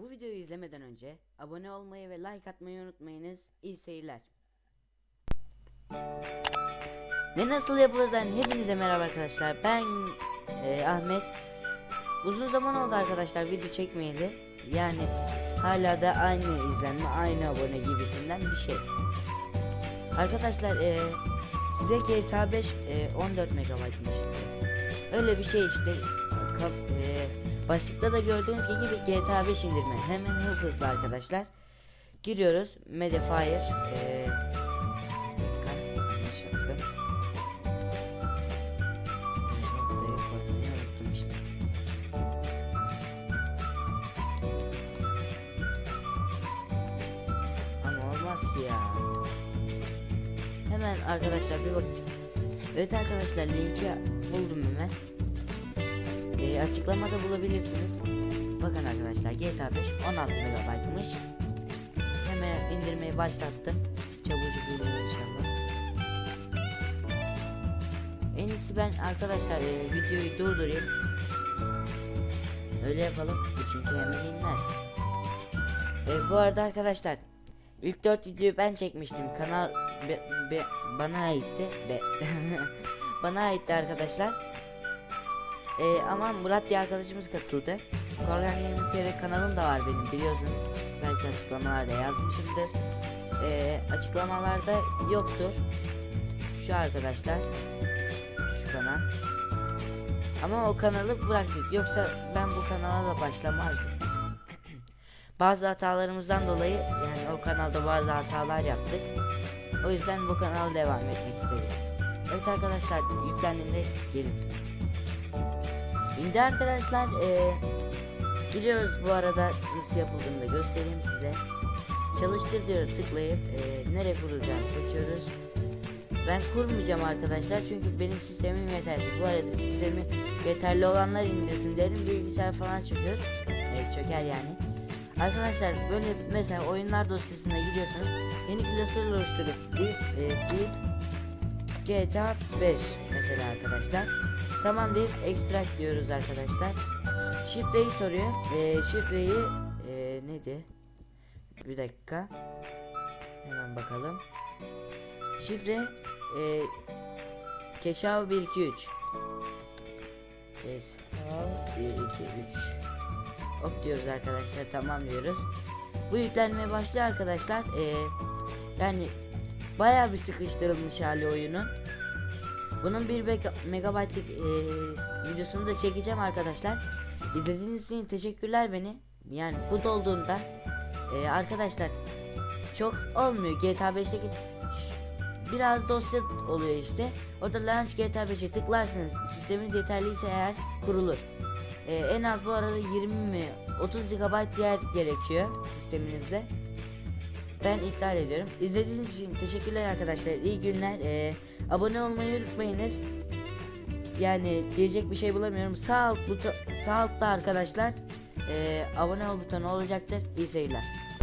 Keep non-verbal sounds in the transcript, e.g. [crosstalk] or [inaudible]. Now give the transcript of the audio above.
Bu videoyu izlemeden önce abone olmayı ve like atmayı unutmayınız. İyi seyirler. Ne nasıl yapılırdan hepinize merhaba arkadaşlar. Ben e, Ahmet. Uzun zaman oldu arkadaşlar video çekmeyeli. Yani hala da aynı izlenme, aynı abone gibisinden bir şey. Arkadaşlar e, size GTA 5 e, 14 megabaytmış. Öyle bir şey işte. Kap- e, başlıkta da gördüğünüz gibi GTA 5 indirme. Hemen hızlı arkadaşlar. Giriyoruz. E, ki ya. Hemen arkadaşlar bir bak. Evet arkadaşlar linki buldum hemen. Ee, açıklamada bulabilirsiniz. Bakın arkadaşlar GTA 5 16 MB'mış. Hemen indirmeyi başlattım. Çabucak geliyor inşallah. En iyisi ben arkadaşlar e, videoyu durdurayım. Öyle yapalım. Çünkü hemen inmez. E, bu arada arkadaşlar ilk 4 videoyu ben çekmiştim. Kanal be, be- bana aitti. Be, [laughs] bana aitti arkadaşlar. E, ama Murat diye arkadaşımız katıldı. Korgan Gaming TV kanalım da var benim biliyorsunuz. Belki açıklamalarda yazmışımdır. E, açıklamalarda yoktur. Şu arkadaşlar. Şu kanal. Ama o kanalı bıraktık. Yoksa ben bu kanala da başlamazdım. [clears throat] bazı hatalarımızdan dolayı yani o kanalda bazı hatalar yaptık. O yüzden bu kanala devam etmek istedim. Evet arkadaşlar yüklendiğinde gelin. Şimdi arkadaşlar eee giriyoruz bu arada nasıl yapıldığını da göstereyim size. Çalıştır diyoruz tıklayıp eee nereye kurulacağını seçiyoruz. Ben kurmayacağım arkadaşlar çünkü benim sistemim yetersiz. Bu arada sistemi yeterli olanlar indirsin derim bilgisayar falan çıkıyor. Evet çöker yani. Arkadaşlar böyle mesela oyunlar dosyasına gidiyorsunuz. Yeni klasör oluşturup bir, e, bir GTA 5 mesela arkadaşlar. Tamam deyip extract diyoruz arkadaşlar. Şifreyi soruyor. E, şifreyi e, neydi? Bir dakika. Hemen bakalım. Şifre e, Keşav 1 2 3. Keşav 1 2 3. Ok diyoruz arkadaşlar tamam diyoruz. Bu yüklenmeye başlıyor arkadaşlar. Ee, yani bayağı bir sıkıştırılmış hali oyunun. Bunun 1 megabaytlık e, videosunu da çekeceğim arkadaşlar. İzlediğiniz için teşekkürler beni. Yani bu dolduğunda e, arkadaşlar çok olmuyor GTA 5'teki ş- biraz dosya oluyor işte. Orada Launch GTA 5'e tıklarsınız. Sisteminiz yeterliyse eğer kurulur. Ee, en az bu arada 20 mi 30 GB yer gerekiyor sisteminizde. Ben iptal ediyorum. İzlediğiniz için teşekkürler arkadaşlar. İyi günler. Ee, abone olmayı unutmayınız. Yani diyecek bir şey bulamıyorum. Sağ alt buton, sağ altta arkadaşlar ee, abone ol butonu olacaktır. İyi seyirler.